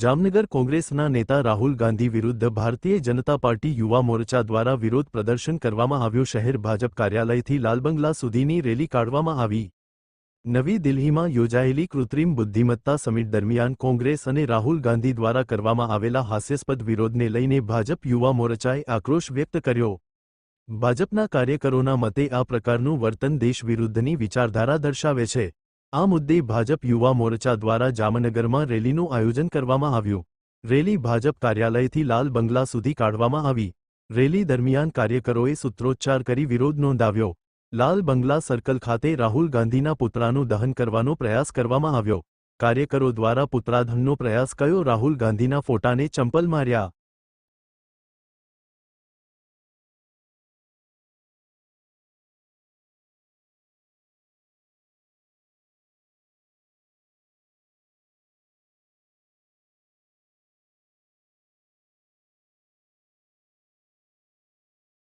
જામનગર કોંગ્રેસના નેતા રાહુલ ગાંધી વિરુદ્ધ ભારતીય જનતા પાર્ટી યુવા મોરચા દ્વારા વિરોધ પ્રદર્શન કરવામાં આવ્યું. શહેર ભાજપ કાર્યાલયથી લાલબંગલા સુધીની રેલી કાઢવામાં આવી. નવી દિલ્હીમાં યોજાયેલી કૃત્રિમ બુદ્ધિમત્તા સમિટ દરમિયાન કોંગ્રેસ અને રાહુલ ગાંધી દ્વારા કરવામાં આવેલા હાસ્યાસ્પદ વિરોધને લઈને ભાજપ યુવા મોરચાએ આક્રોશ વ્યક્ત કર્યો. ભાજપના કાર્યકરોના મતે આ પ્રકારનું વર્તન દેશ વિરુદ્ધની વિચારધારા દર્શાવે છે. આ મુદ્દે ભાજપ યુવા મોરચા દ્વારા જામનગરમાં રેલીનું આયોજન કરવામાં આવ્યું. રેલી ભાજપ કાર્યાલયથી લાલ બંગલા સુધી કાઢવામાં આવી. રેલી દરમિયાન કાર્યકરોએ સૂત્રોચ્ચાર કરી વિરોધ નોંધાવ્યો. લાલ બંગલા સર્કલ ખાતે રાહુલ ગાંધીના પુતળાનું દહન કરવાનો પ્રયાસ કરવામાં આવ્યો. કાર્યકરો દ્વારા પુતળાદહનનો પ્રયાસ કયો રાહુલ ગાંધીના ફોટાને ચંપલ માર્યા.